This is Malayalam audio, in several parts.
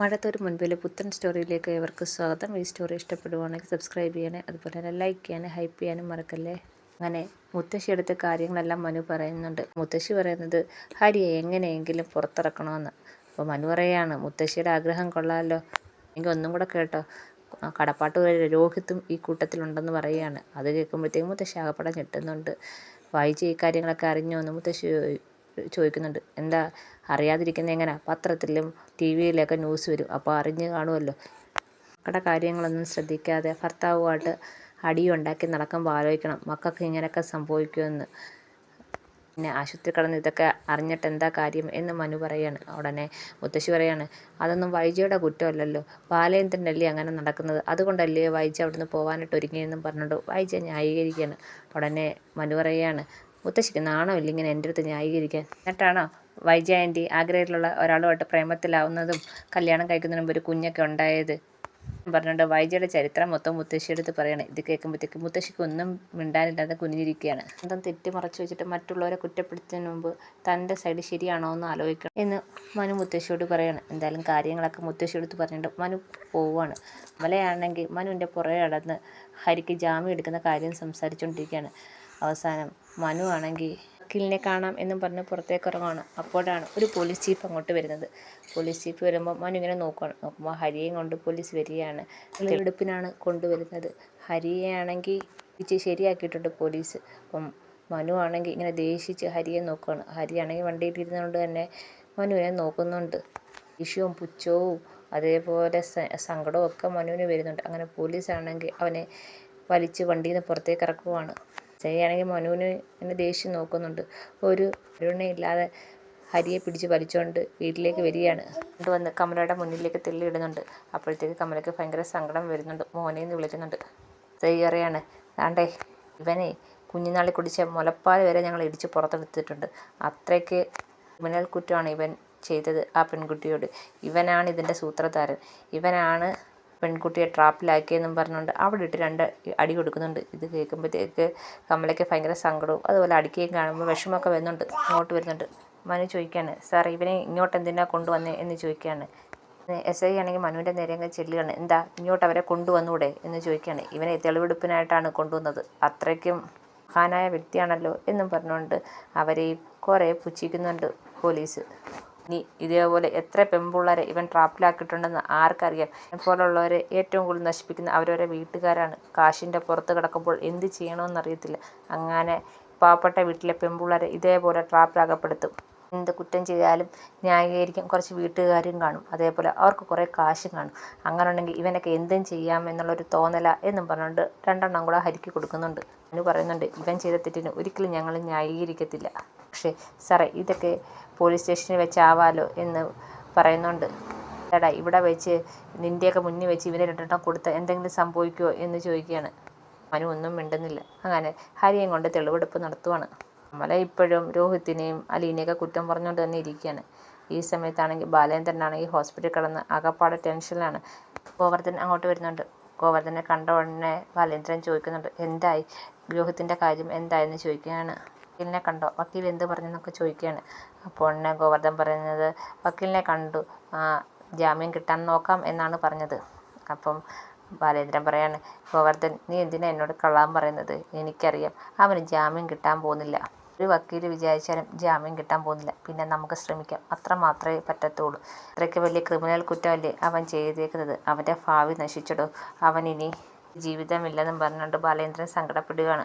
മഴത്തൊരു മുൻപിലെ പുത്തൻ സ്റ്റോറിയിലേക്ക് ഏവർക്ക് സ്വാഗതം. ഈ സ്റ്റോറി ഇഷ്ടപ്പെടുവാണെങ്കിൽ സബ്സ്ക്രൈബ് ചെയ്യണേ അതുപോലെ തന്നെ ലൈക്ക് ചെയ്യാനും ഹൈപ്പ് ചെയ്യാനും മറക്കല്ലേ? അങ്ങനെ മുത്തശ്ശി എടുത്ത കാര്യങ്ങളെല്ലാം മനു പറയുന്നുണ്ട്. മുത്തശ്ശി പറയുന്നത് ഹരിയെ എങ്ങനെയെങ്കിലും പുറത്തിറക്കണമെന്ന്. അപ്പോൾ മനു പറയാണ് മുത്തശ്ശിയുടെ ആഗ്രഹം കൊള്ളാമല്ലോ എങ്കിൽ ഒന്നും കൂടെ കേട്ടോ. കടപ്പാട്ട് വരെ രോഹിത്തും ഈ കൂട്ടത്തിലുണ്ടെന്ന് പറയുകയാണ്. അത് കേൾക്കുമ്പോഴത്തേക്കും മുത്തശ്ശി ആകപ്പെടാൻ ഞെട്ടുന്നുണ്ട്. വായിച്ച് ഈ കാര്യങ്ങളൊക്കെ അറിഞ്ഞോ? എന്ന് മുത്തശ്ശി ചോദിക്കുന്നുണ്ട്. എന്താ അറിയാതിരിക്കുന്നത് എങ്ങനെ? പത്രത്തിലും ടി വിയിലൊക്കെ ന്യൂസ് വരും. അപ്പോൾ അറിഞ്ഞ് കാണുമല്ലോ മക്കളുടെ കാര്യങ്ങളൊന്നും ശ്രദ്ധിക്കാതെ ഭർത്താവുമായിട്ട് അടിയുണ്ടാക്കി നടക്കുമ്പോൾ ആലോചിക്കണം. മക്കൾക്ക് ഇങ്ങനെയൊക്കെ സംഭവിക്കുമെന്ന്. പിന്നെ ആശുപത്രി കിടന്ന് ഇതൊക്കെ അറിഞ്ഞിട്ട് എന്താ കാര്യം എന്ന് മനു പറയാണ്. ഉടനെ മുത്തശ്ശി പറയാണ് അതൊന്നും വൈജയുടെ കുറ്റമല്ലല്ലോ. ബാലേന്ദ്രനല്ലേ അങ്ങനെ നടക്കുന്നത്? അതുകൊണ്ടല്ലേ വൈജ അവിടുന്ന് പോകാനായിട്ട് ഒരുങ്ങിയെന്നും പറഞ്ഞുകൊണ്ട് വൈജ ന്യായീകരിക്കുകയാണ്. ഉടനെ മനു പറയുകയാണ് മുത്തശ്ശിക്ക് നാണമില്ല ഇങ്ങനെ എന്റെ അടുത്ത് ന്യായീകരിക്കാൻ. എന്നിട്ടാണോ വൈജയന്തി ആഗ്രഹത്തിലുള്ള ഒരാളുമായിട്ട് പ്രേമത്തിലാവുന്നതും കല്യാണം കഴിക്കുന്നതിന് മുമ്പ് ഒരു കുഞ്ഞൊക്കെ ഉണ്ടായത്? പറഞ്ഞുകൊണ്ട് വൈജയുടെ ചരിത്രം മൊത്തം മുത്തശ്ശിയെടുത്ത് പറയണം. ഇത് കേൾക്കുമ്പോഴത്തേക്ക് മുത്തശ്ശിക്ക് ഒന്നും മിണ്ടാനില്ലാതെ കുനിഞ്ഞിരിക്കുകയാണ്. സ്വന്തം തെറ്റി മറച്ചു വെച്ചിട്ട് മറ്റുള്ളവരെ കുറ്റപ്പെടുത്തുന്നതിന് മുമ്പ് തന്റെ സൈഡ് ശരിയാണോ എന്ന് ആലോചിക്കണം എന്ന് മനു മുത്തശ്ശിയോട് പറയണം. എന്തായാലും കാര്യങ്ങളൊക്കെ മുത്തശ്ശിയെടുത്ത് പറഞ്ഞിട്ട് മനു പോവാണ് മലയാണെങ്കിൽ മനുവിന്റെ പുറകെ നടന്ന് ഹരിക്ക് ജാമ്യം എടുക്കുന്ന കാര്യം സംസാരിച്ചുകൊണ്ടിരിക്കുകയാണ്. അവസാനം മനു ആണെങ്കിൽ വക്കീലിനെ കാണാം എന്നും പറഞ്ഞ് പുറത്തേക്ക് ഇറങ്ങുകയാണ് അപ്പോഴാണ് ഒരു പോലീസ് ചീഫ് അങ്ങോട്ട് വരുന്നത്. പോലീസ് ചീഫ് വരുമ്പോൾ മനു ഇങ്ങനെ നോക്കുകയാണ് നോക്കുമ്പോൾ ഹരിയെയും കൊണ്ട് പോലീസ് വരികയാണ്. തെളിവെടുപ്പിനാണ് കൊണ്ടുവരുന്നത്. ഹരിയെ ആണെങ്കിൽ ശരിയാക്കിയിട്ടുണ്ട് പോലീസ് അപ്പം മനു ആണെങ്കിൽ ഇങ്ങനെ ദേഷിച്ച് ഹരിയെ നോക്കുകയാണ് ഹരിയാണെങ്കിൽ വണ്ടിയിൽ ഇരുന്നുകൊണ്ട് തന്നെ മനുവിനെ നോക്കുന്നുണ്ട്. ഇഷ്യവും പുച്ഛവും അതേപോലെ സങ്കടവും ഒക്കെ മനുവിന് വരുന്നുണ്ട്. അങ്ങനെ പോലീസാണെങ്കിൽ അവനെ വലിച്ച് വണ്ടിയിൽ നിന്ന് പുറത്തേക്ക് ഇറക്കുവാണ്. ചെയ്യുകയാണെങ്കിൽ മനുവിന് എന്നെ ദേഷ്യം നോക്കുന്നുണ്ട്. ഒരു കരുണയില്ലാതെ ഹരിയെ പിടിച്ച് വലിച്ചുകൊണ്ട് വീട്ടിലേക്ക് വരികയാണ്. കൊണ്ടുവന്ന് കമലയുടെ മുന്നിലേക്ക് തെള്ളിയിടുന്നുണ്ട്. അപ്പോഴത്തേക്ക് കമലയ്ക്ക് ഭയങ്കര സങ്കടം വരുന്നുണ്ട്. മോനെ എന്ന് വിളിക്കുന്നുണ്ട്. ചെയ്യറിയാണ് ആണ്ടേ ഇവനെ കുഞ്ഞുനാളിൽ കുടിച്ച മുലപ്പാൽ വരെ ഞങ്ങൾ ഇടിച്ച് പുറത്തെടുത്തിട്ടുണ്ട്. അത്രയ്ക്ക് ക്രിമിനൽ കുറ്റമാണ് ഇവൻ ചെയ്തത് ആ പെൺകുട്ടിയോട്. ഇവനാണ് ഇതിന്റെ സൂത്രധാരൻ. ഇവനാണ് പെൺകുട്ടിയെ ട്രാപ്പിലാക്കിയെന്നും പറഞ്ഞുകൊണ്ട് അവിടെ ഇട്ട് രണ്ട് അടി കൊടുക്കുന്നുണ്ട്. ഇത് കേൾക്കുമ്പോഴത്തേക്ക് കമലയ്ക്ക് ഭയങ്കര സങ്കടവും അതുപോലെ അടിക്കുകയും കാണുമ്പോൾ വിഷമമൊക്കെ വരുന്നുണ്ട് ഇങ്ങോട്ട് വരുന്നുണ്ട്. മനു ചോദിക്കുകയാണ് സാർ ഇവനെ ഇങ്ങോട്ട് എന്തിനാ കൊണ്ടുവന്നേ? എന്ന് ചോദിക്കുകയാണ്. എസ് ഐ ആണെങ്കിൽ മനുവിന്റെ നേരെ അങ്ങ് ചെല്ലുകയാണ് എന്താ ഇങ്ങോട്ട് അവരെ കൊണ്ടുവന്നൂടെ? എന്ന് ചോദിക്കുകയാണ്. ഇവനെ തെളിവെടുപ്പിനായിട്ടാണ് കൊണ്ടുവന്നത് അത്രയ്ക്കും മഹാനായ വ്യക്തിയാണല്ലോ എന്നും പറഞ്ഞുകൊണ്ട് അവരെയും കുറേ പുച്ഛിക്കുന്നുണ്ട് പോലീസ്. ഇനി ഇതേപോലെ എത്ര പെൺപിള്ളേരെ ഇവൻ ട്രാപ്പിലാക്കിയിട്ടുണ്ടെന്ന് ആർക്കറിയാം? പോലുള്ളവരെ ഏറ്റവും കൂടുതൽ നശിപ്പിക്കുന്ന അവരവരെ വീട്ടുകാരാണ്. കാശിന്റെ പുറത്ത് കിടക്കുമ്പോൾ എന്ത് ചെയ്യണമെന്നറിയത്തില്ല അങ്ങനെ പാവപ്പെട്ട വീട്ടിലെ പെൺപിള്ളേരെ ഇതേപോലെ ട്രാപ്പിലാകപ്പെടുത്തും. എന്ത് കുറ്റം ചെയ്താലും ന്യായീകരിക്കാൻ കുറച്ച് വീട്ടുകാരും കാണും. അതേപോലെ അവർക്ക് കുറേ കാശും കാണും. അങ്ങനെ ഉണ്ടെങ്കിൽ ഇവനൊക്കെ എന്തും ചെയ്യാം എന്നുള്ളൊരു തോന്നല എന്നും പറഞ്ഞുകൊണ്ട് രണ്ടെണ്ണം കൂടെ ഹരിക്ക് കൊടുക്കുന്നുണ്ട്. എന്ന് പറയുന്നുണ്ട് ഇവൻ ചെയ്ത തെറ്റിന് ഒരിക്കലും ഞങ്ങൾ ന്യായീകരിക്കത്തില്ല. പക്ഷേ സാറേ ഇതൊക്കെ പോലീസ് സ്റ്റേഷനിൽ വെച്ചാവാലോ എന്ന് പറയുന്നുണ്ട്. എടാ ഇവിടെ വെച്ച് നിന്റെയൊക്കെ മുന്നിൽ വെച്ച് ഇവനെ രണ്ടെണ്ണം കൊടുത്ത് എന്തെങ്കിലും സംഭവിക്കുമോ എന്ന് ചോദിക്കുകയാണ്. മനു ഒന്നും മിണ്ടുന്നില്ല. അങ്ങനെ ഹരിയും കൊണ്ട് തെളിവെടുപ്പ് നടത്തുവാണ്. കമല ഇപ്പോഴും രോഹിത്തിനെയും അലീനെയൊക്കെ കുറ്റം പറഞ്ഞുകൊണ്ട് തന്നെ ഇരിക്കുകയാണ്. ഈ സമയത്താണെങ്കിൽ ബാലേന്ദ്രനാണെങ്കിൽ ഹോസ്പിറ്റലിൽ കിടന്ന് ആകപ്പാടെ ടെൻഷനിലാണ്. ഗോവർദ്ധൻ അങ്ങോട്ട് വരുന്നുണ്ട്. ഗോവർദ്ധനെ കണ്ട ഉടനെ ബാലേന്ദ്രൻ ചോദിക്കുന്നുണ്ട് എന്തായി? രോഹിത്തിന്റെ കാര്യം എന്തായെന്ന് ചോദിക്കുകയാണ്. വക്കീലിനെ കണ്ടോ? വക്കീൽ എന്ത് പറഞ്ഞെന്നൊക്കെ ചോദിക്കുകയാണ്. അപ്പോൾ ഗോവർദ്ധൻ പറയുന്നത് വക്കീലിനെ കണ്ടു. ജാമ്യം കിട്ടാൻ നോക്കാം എന്നാണ് പറഞ്ഞത്. അപ്പം ബാലേന്ദ്രൻ പറയാണ് ഗോവർദ്ധൻ നീ എന്തിനാ എന്നോട് കള്ളാൻ പറയുന്നത്? എനിക്കറിയാം. അവന് ജാമ്യം കിട്ടാൻ പോകുന്നില്ല. ഒരു വക്കീൽ വിചാരിച്ചാലും ജാമ്യം കിട്ടാൻ പോകുന്നില്ല. പിന്നെ നമുക്ക് ശ്രമിക്കാം. അത്ര മാത്രമേ പറ്റത്തുള്ളൂ. അത്രയ്ക്ക് വലിയ ക്രിമിനൽ കുറ്റമല്ലേ അവൻ ചെയ്തേക്കുന്നത്? അവന്റെ ഭാവി നശിച്ചിടും? അവനിനി ജീവിതമില്ലെന്നും പറഞ്ഞുകൊണ്ട് ബാലേന്ദ്രൻ സങ്കടപ്പെടുകയാണ്.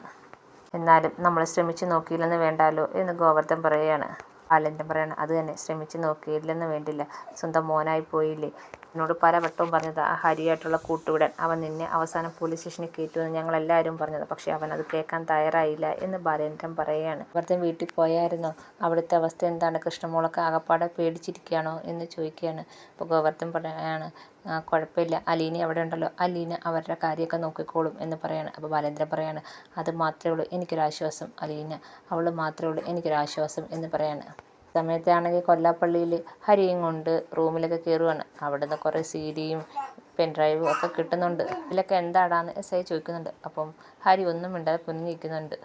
എന്നാലും നമ്മൾ ശ്രമിച്ചു നോക്കിയില്ലെന്ന് വേണ്ടാലോ എന്ന് ഗോവർദ്ധൻ പറയുകയാണ്. ബാലേന്ദ്രൻ പറയണം അത് തന്നെ ശ്രമിച്ചു നോക്കിയില്ലെന്ന് വേണ്ടില്ല. സ്വന്തം മോനായി പോയില്ലേ? എന്നോട് പല വട്ടവും പറഞ്ഞത് ആ ഹരിയായിട്ടുള്ള കൂട്ടുവിടാൻ. അവൻ നിന്നെ അവസാനം പോലീസ് സ്റ്റേഷനിൽ കയറ്റുമെന്ന് ഞങ്ങളെല്ലാവരും പറഞ്ഞത്. പക്ഷേ അവൻ അത് കേൾക്കാൻ തയ്യാറായില്ല എന്ന് ബാലേന്ദ്രൻ പറയുകയാണ്. ഭർത്തൻ വീട്ടിൽ പോയായിരുന്നു? അവിടുത്തെ അവസ്ഥ എന്താണ്? കൃഷ്ണമോളൊക്കെ ആകപ്പാടെ പേടിച്ചിരിക്കുകയാണോ എന്ന് ചോദിക്കുകയാണ്. അപ്പോൾ ഗോവർദ്ധൻ പറയാണ് കുഴപ്പമില്ല. അലീന അവിടെ ഉണ്ടല്ലോ. അലീന അവരുടെ കാര്യമൊക്കെ നോക്കിക്കോളും എന്ന് പറയാണ്. അപ്പോൾ ബാലേന്ദ്രൻ പറയാണ് അത് മാത്രമേ ഉള്ളൂ എനിക്കൊരാശ്വാസം. അലീന അവൾ മാത്രമേ ഉള്ളൂ എനിക്കൊരാശ്വാസം എന്ന് പറയാണ്. സമയത്താണെങ്കിൽ കൊല്ലാപ്പള്ളിയിൽ ഹരിയും കൊണ്ട് റൂമിലൊക്കെ കയറുവാണ്. അവിടുന്ന് കുറേ സി ഡിയും പെൻഡ്രൈവും ഒക്കെ കിട്ടുന്നുണ്ട്. ഇതിലൊക്കെ എന്താടാന്ന് എസ് ഐ ചോദിക്കുന്നുണ്ട്. അപ്പം ഹരി ഒന്നും മിണ്ടാതെ കുനിഞ്ഞിരിക്കുന്നുണ്ട്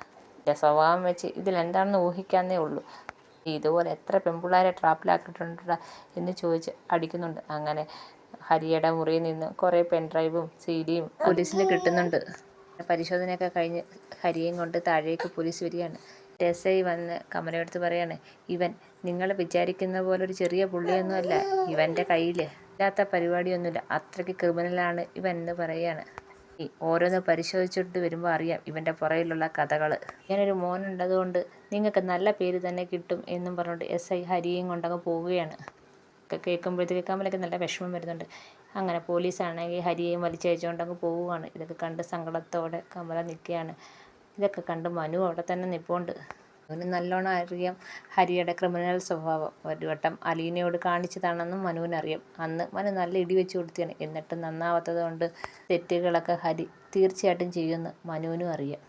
സ്വഭാവം വെച്ച് ഇതിലെന്താണെന്ന് ഊഹിക്കാന്നേ ഉള്ളൂ. ഇതുപോലെ എത്ര പെൺപിള്ളേരെ ട്രാപ്പിലാക്കിയിട്ടുണ്ടാ എന്ന് ചോദിച്ച് അടിക്കുന്നുണ്ട്. അങ്ങനെ ഹരിയുടെ മുറിയിൽ നിന്ന് കുറേ പെൻഡ്രൈവും സി ഡിയും പോലീസിന് കിട്ടുന്നുണ്ട്. പരിശോധനയൊക്കെ കഴിഞ്ഞ് ഹരിയെയും കൊണ്ട് താഴേക്ക് പോലീസ് വരികയാണ്. എസ് ഐ വന്ന് കമലയെടുത്ത് പറയാണ് ഇവൻ നിങ്ങൾ വിചാരിക്കുന്ന പോലെ ഒരു ചെറിയ പുള്ളിയൊന്നുമല്ല ഇവന്റെ കയ്യിൽ ഇല്ലാത്ത പരിപാടിയൊന്നുമില്ല അത്രയ്ക്ക് ക്രിമിനലാണ് ഇവൻ എന്ന് പറയുകയാണ് ഈ ഓരോന്ന് പരിശോധിച്ചിട്ട് വരുമ്പോൾ അറിയാം ഇവന്റെ പുറയിലുള്ള കഥകൾ ഇങ്ങനൊരു മോനുണ്ടതുകൊണ്ട് നിങ്ങൾക്ക് നല്ല പേര് തന്നെ കിട്ടും എന്നും പറഞ്ഞുകൊണ്ട് എസ് ഐ ഹരിയെയും കൊണ്ടങ്ങ് പോവുകയാണ്. ഒക്കെ കേൾക്കുമ്പോഴത്തേക്ക് കമലയ്ക്ക് നല്ല വിഷമം വരുന്നുണ്ട്. അങ്ങനെ പോലീസാണെങ്കിൽ ഹരിയെയും വലിച്ചയച്ചുകൊണ്ട് അങ്ങ് പോവുകയാണ്. ഇതൊക്കെ കണ്ട് സങ്കടത്തോടെ കമല നിൽക്കുകയാണ്. ഇതൊക്കെ കണ്ട് മനു അവിടെ തന്നെ നിൽപ്പുണ്ട് അവന് നല്ലോണം അറിയാം ഹരിയുടെ ക്രിമിനൽ സ്വഭാവം. ഒരു വട്ടം അലീനയോട് കാണിച്ചതാണെന്നും മനുവിനറിയാം. അന്ന് മനു നല്ല ഇടി വെച്ച് കൊടുത്തിയാണ് എന്നിട്ടും നന്നാവാത്തത് കൊണ്ട് തെറ്റുകളൊക്കെ ഹരി തീർച്ചയായിട്ടും ചെയ്യുമെന്ന് മനുവിനും അറിയാം.